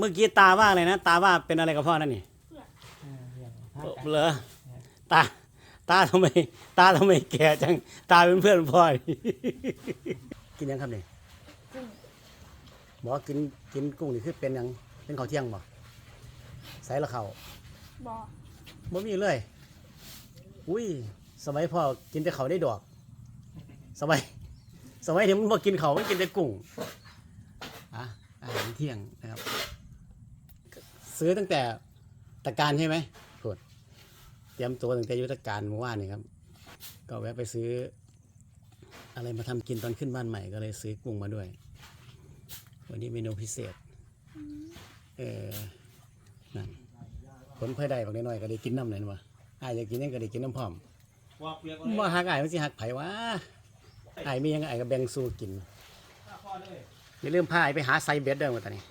เมื่อกี้ตาว่าอะไรนะ ตาว่าเป็นอะไรกับพ่อนั่นนี่เออเรื่องพากันเหรอตา ตาทำไม ตาทำไมแก่จัง ตาเป็นเพื่อนพ่อนี่กินยังครับนี่กุ้งบอกว่ากินกินกุ้งนี่คือเป็นหยังเป็นข้าวเที่ยงบ่ใส่ละเขาวบอบ่มีเลย อุ้ย สมัยพ่อกินแต่เขาวได้ดอก สมัย สมัยที่มันบ่กินเขาวมันกินแต่กุ้งอะอาหารเที่ยงนะครับ ซื้อตั้งแต่ตะการใช่ไหมพูดเตรียมตัวตั้งแต่ยุทธการเมื่อวานนี่ครับ ก็แวะไปซื้อ อะไรมาทำกินตอนขึ้นบ้านใหม่ก็เลยซื้อกุ้งมาด้วย วันนี้เมนูพิเศษ เออนั่นผลเพื่อได้บางน้อยก็ได้กินน้ำหน่อยนะวะอายอยากกินนั่ก็ได้กินน้ำพร้อมว่าเปลือกว่าหักอายมันสิหักไผวะอายมียังอายก็แบ่งสู้กินพ่อเลยอย่าลืมพาอไปหาไซเบ็ดเด้อมาตอนนี้